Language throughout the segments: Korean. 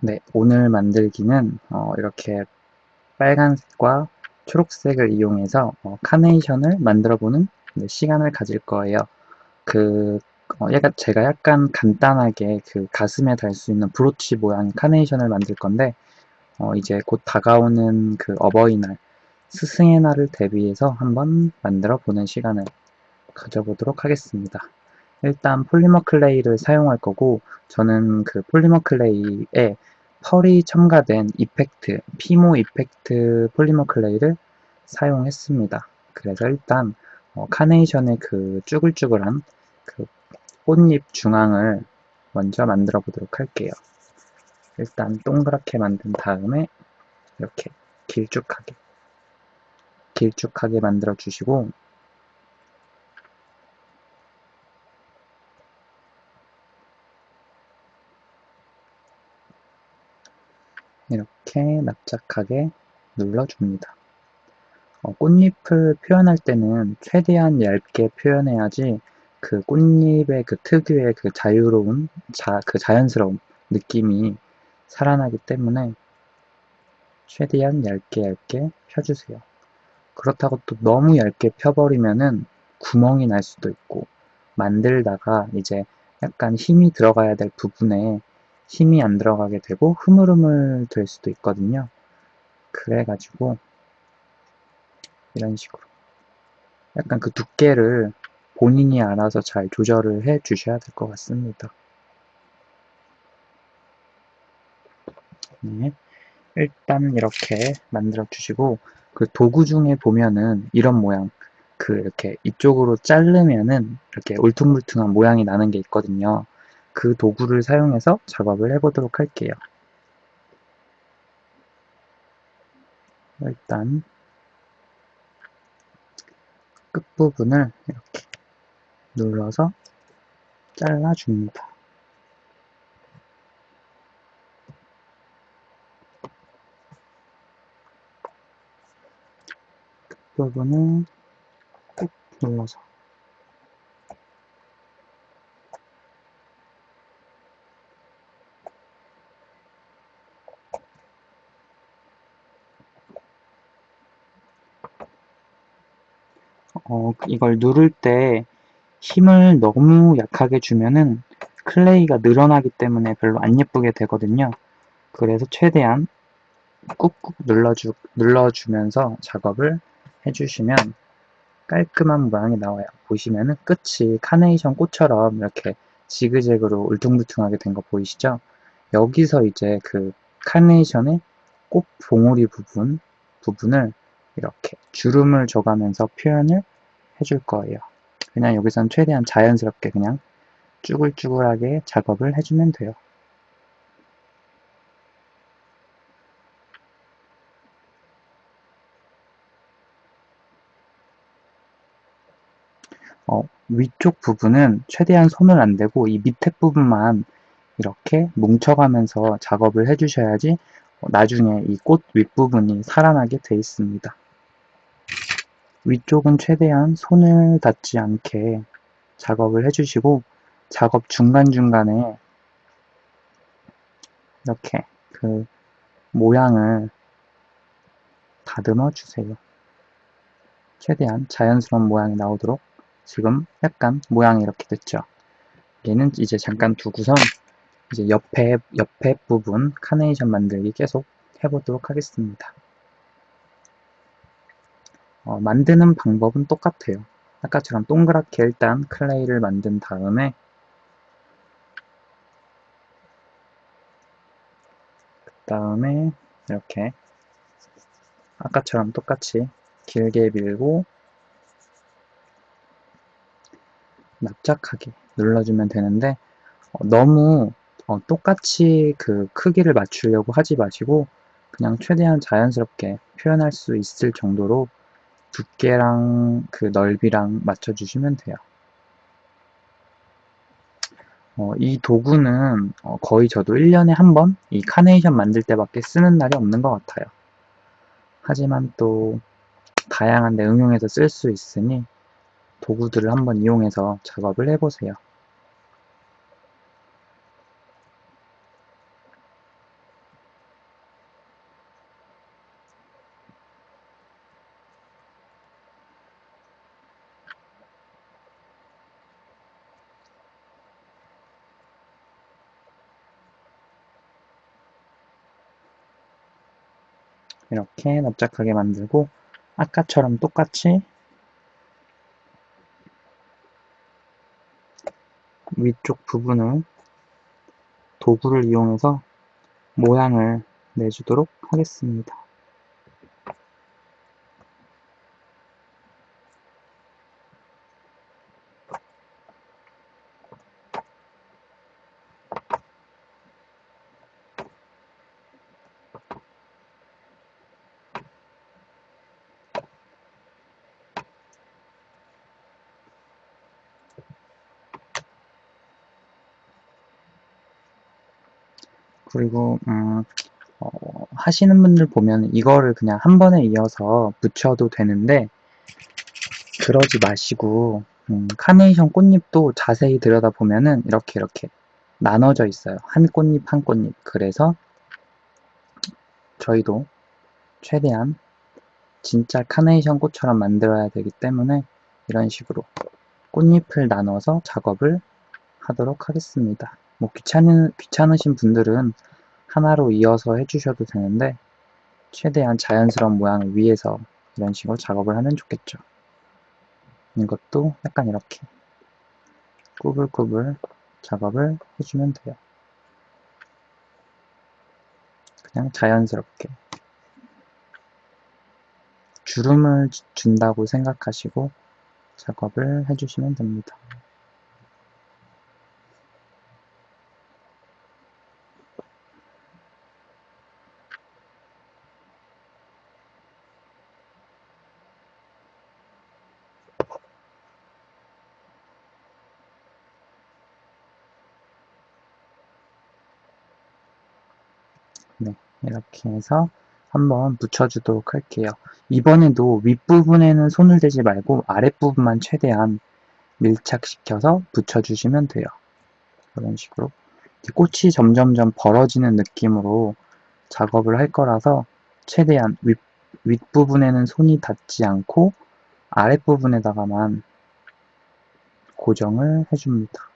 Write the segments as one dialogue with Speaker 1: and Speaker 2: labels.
Speaker 1: 네, 오늘 만들기는 어, 이렇게 빨간색과 초록색을 이용해서 어, 카네이션을 만들어보는 네, 시간을 가질 거예요. 그 어, 약간 제가 약간 간단하게 그 가슴에 달 수 있는 브로치 모양의 카네이션을 만들 건데 어, 이제 곧 다가오는 그 어버이날 스승의 날을 대비해서 한번 만들어 보는 시간을 가져보도록 하겠습니다. 일단 폴리머 클레이를 사용할 거고 저는 그 폴리머 클레이에 펄이 첨가된 이펙트, 피모 이펙트 폴리머 클레이를 사용했습니다. 그래서 일단 어, 카네이션의 그 쭈글쭈글한 그 꽃잎 중앙을 먼저 만들어 보도록 할게요. 일단 동그랗게 만든 다음에 이렇게 길쭉하게 길쭉하게 만들어 주시고 이렇게 납작하게 눌러줍니다. 어, 꽃잎을 표현할 때는 최대한 얇게 표현해야지 그 꽃잎의 그 특유의 그 자유로운, 자, 그 자연스러운 느낌이 살아나기 때문에 최대한 얇게 얇게 펴주세요. 그렇다고 또 너무 얇게 펴버리면은 구멍이 날 수도 있고 만들다가 이제 약간 힘이 들어가야 될 부분에 힘이 안 들어가게 되고 흐물흐물 될 수도 있거든요. 그래가지고 이런 식으로 약간 그 두께를 본인이 알아서 잘 조절을 해 주셔야 될 것 같습니다. 네. 일단 이렇게 만들어 주시고 그 도구 중에 보면은 이런 모양 그 이렇게 이쪽으로 자르면은 이렇게 울퉁불퉁한 모양이 나는 게 있거든요. 그 도구를 사용해서 작업을 해보도록 할게요. 일단 끝부분을 이렇게 눌러서 잘라줍니다. 끝부분을 꾹 눌러서 어, 이걸 누를 때 힘을 너무 약하게 주면은 클레이가 늘어나기 때문에 별로 안 예쁘게 되거든요. 그래서 최대한 꾹꾹 눌러주, 눌러주면서 작업을 해주시면 깔끔한 모양이 나와요. 보시면은 끝이 카네이션 꽃처럼 이렇게 지그재그로 울퉁불퉁하게 된 거 보이시죠? 여기서 이제 그 카네이션의 꽃 봉우리 부분, 부분을 이렇게 주름을 줘가면서 표현을 해줄 거예요. 그냥 여기선 최대한 자연스럽게 그냥 쭈글쭈글하게 작업을 해주면 돼요. 어, 위쪽 부분은 최대한 손을 안 대고 이 밑에 부분만 이렇게 뭉쳐가면서 작업을 해주셔야지 나중에 이 꽃 윗부분이 살아나게 돼 있습니다. 위쪽은 최대한 손을 닿지 않게 작업을 해주시고 작업 중간중간에 이렇게 그 모양을 다듬어 주세요. 최대한 자연스러운 모양이 나오도록 지금 약간 모양이 이렇게 됐죠. 얘는 이제 잠깐 두고선 이제 옆에 옆에 부분 카네이션 만들기 계속 해보도록 하겠습니다. 어, 만드는 방법은 똑같아요. 아까처럼 동그랗게 일단 클레이를 만든 다음에 그 다음에 이렇게 아까처럼 똑같이 길게 밀고 납작하게 눌러주면 되는데 어, 너무 어, 똑같이 그 크기를 맞추려고 하지 마시고 그냥 최대한 자연스럽게 표현할 수 있을 정도로 두께랑 그 넓이랑 맞춰주시면 돼요. 어, 이 도구는 어, 거의 저도 1년에 한 번 이 카네이션 만들 때밖에 쓰는 날이 없는 것 같아요. 하지만 또 다양한 데 응용해서 쓸 수 있으니 도구들을 한번 이용해서 작업을 해보세요. 이렇게 납작하게 만들고 아까처럼 똑같이 위쪽 부분을 도구를 이용해서 모양을 내주도록 하겠습니다. 그리고 음, 어, 하시는 분들 보면 이거를 그냥 한 번에 이어서 붙여도 되는데 그러지 마시고 음, 카네이션 꽃잎도 자세히 들여다보면은 이렇게 이렇게 나눠져 있어요. 한 꽃잎 한 꽃잎. 그래서 저희도 최대한 진짜 카네이션 꽃처럼 만들어야 되기 때문에 이런 식으로 꽃잎을 나눠서 작업을 하도록 하겠습니다. 뭐 귀찮은, 귀찮으신 분들은 하나로 이어서 해주셔도 되는데 최대한 자연스러운 모양을 위해서 이런 식으로 작업을 하면 좋겠죠. 이것도 약간 이렇게 꾸불꾸불 작업을 해주면 돼요. 그냥 자연스럽게 주름을 준다고 생각하시고 작업을 해주시면 됩니다. 네, 이렇게 해서 한번 붙여주도록 할게요. 이번에도 윗부분에는 손을 대지 말고 아랫부분만 최대한 밀착시켜서 붙여주시면 돼요. 이런 식으로 꽃이 점점점 벌어지는 느낌으로 작업을 할 거라서 최대한 윗, 윗부분에는 손이 닿지 않고 아랫부분에다가만 고정을 해줍니다.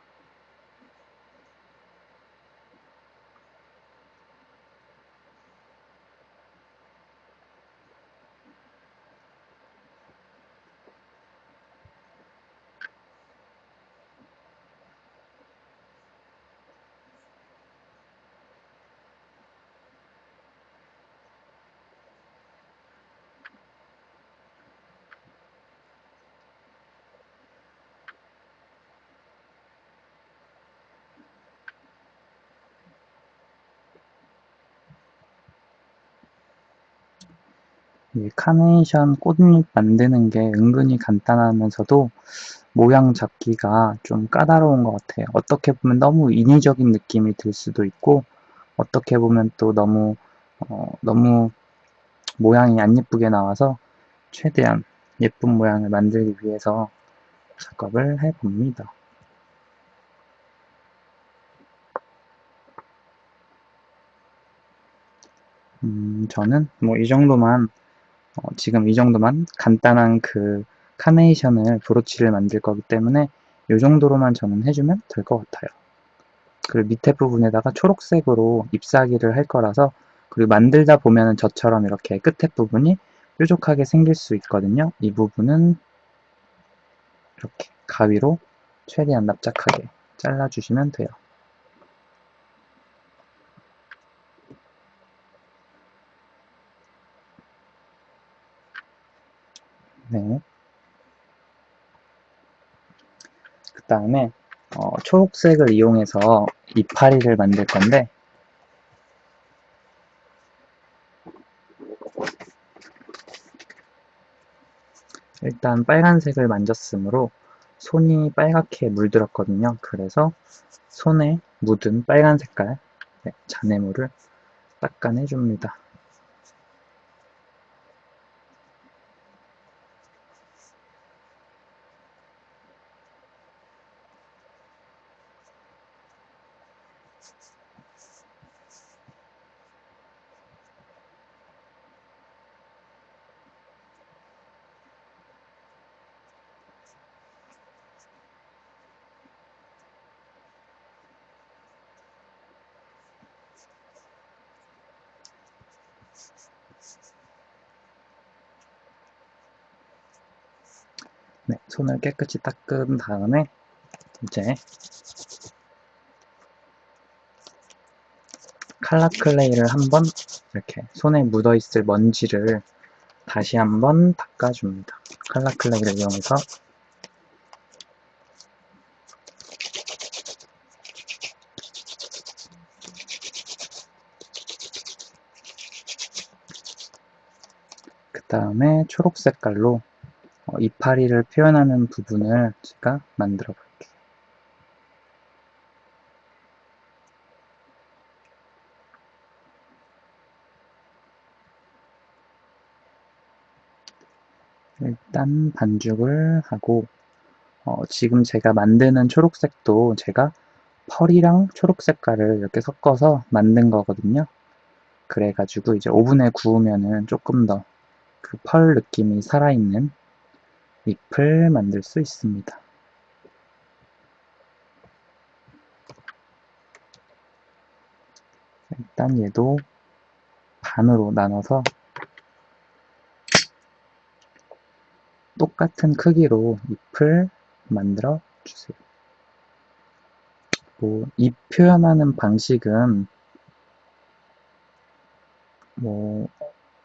Speaker 1: 카네이션 꽃잎 만드는 게 은근히 간단하면서도 모양 잡기가 좀 까다로운 것 같아요. 어떻게 보면 너무 인위적인 느낌이 들 수도 있고 어떻게 보면 또 너무 어, 너무 모양이 안 예쁘게 나와서 최대한 예쁜 모양을 만들기 위해서 작업을 해봅니다. 음, 저는 뭐 이 정도만 어, 지금 이 정도만 간단한 그 카네이션을 브로치를 만들 거기 때문에 이 정도로만 저는 해주면 될 것 같아요. 그리고 밑에 부분에다가 초록색으로 잎사귀를 할 거라서 그리고 만들다 보면 저처럼 이렇게 끝에 부분이 뾰족하게 생길 수 있거든요. 이 부분은 이렇게 가위로 최대한 납작하게 잘라주시면 돼요. 네. 그 다음에 어, 초록색을 이용해서 이파리를 만들 건데 일단 빨간색을 만졌으므로 손이 빨갛게 물들었거든요. 그래서 손에 묻은 빨간 색깔 네, 잔해물을 닦아내줍니다. 네, 손을 깨끗이 닦은 다음에 이제 칼라 클레이를 한번 이렇게 손에 묻어 있을 먼지를 다시 한번 닦아줍니다. 칼라 클레이를 이용해서 그 다음에 초록 색깔로 어, 이파리를 표현하는 부분을 제가 만들어 볼게요. 일단 반죽을 하고 어, 지금 제가 만드는 초록색도 제가 펄이랑 초록 색깔을 이렇게 섞어서 만든 거거든요. 그래가지고 이제 오븐에 구우면은 조금 더 그 펄 느낌이 살아있는 잎을 만들 수 있습니다. 일단 얘도 반으로 나눠서 똑같은 크기로 잎을 만들어 주세요. 뭐, 잎 표현하는 방식은 뭐,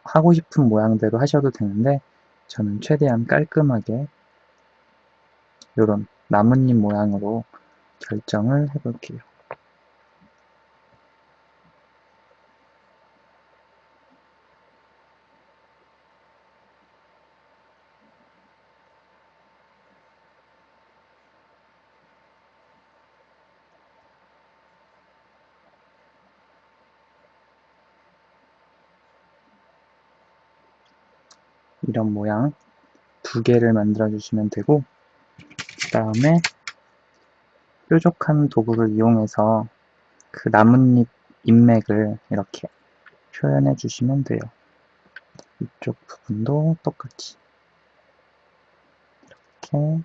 Speaker 1: 하고 싶은 모양대로 하셔도 되는데, 저는 최대한 깔끔하게 이런 나뭇잎 모양으로 결정을 해볼게요. 이런 모양 두 개를 만들어 주시면 되고 그 다음에 뾰족한 도구를 이용해서 그 나뭇잎 잎맥을 이렇게 표현해 주시면 돼요. 이쪽 부분도 똑같이 이렇게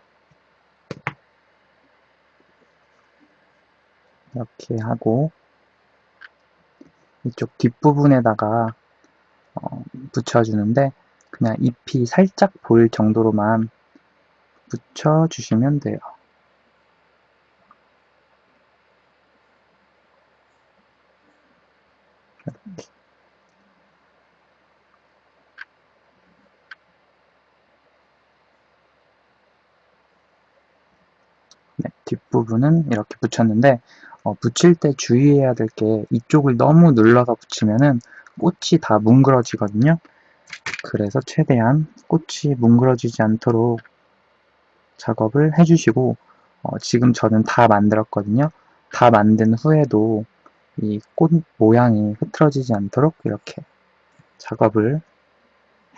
Speaker 1: 이렇게 하고 이쪽 뒷부분에다가 어, 붙여주는데 그냥 잎이 살짝 보일 정도로만 붙여주시면 돼요. 네, 뒷부분은 이렇게 붙였는데 어, 붙일 때 주의해야 될 게 이쪽을 너무 눌러서 붙이면은 꽃이 다 뭉그러지거든요. 그래서 최대한 꽃이 뭉그러지지 않도록 작업을 해주시고 어, 지금 저는 다 만들었거든요. 다 만든 후에도 이 꽃 모양이 흐트러지지 않도록 이렇게 작업을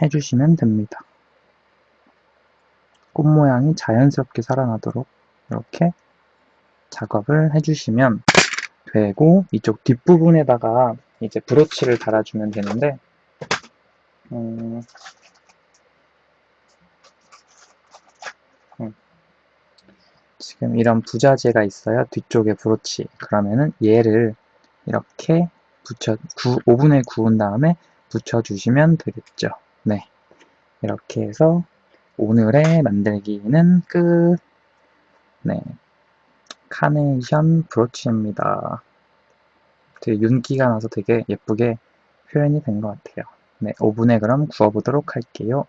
Speaker 1: 해주시면 됩니다. 꽃 모양이 자연스럽게 살아나도록 이렇게 작업을 해주시면 되고 이쪽 뒷부분에다가 이제 브로치를 달아주면 되는데 음, 음. 지금 이런 부자재가 있어요. 뒤쪽에 브로치. 그러면은 얘를 이렇게 붙여, 구, 오븐에 구운 다음에 붙여주시면 되겠죠. 네. 이렇게 해서 오늘의 만들기는 끝. 네. 카네이션 브로치입니다. 되게 윤기가 나서 되게 예쁘게 표현이 된 것 같아요. 네, 오븐에 그럼 구워보도록 할게요.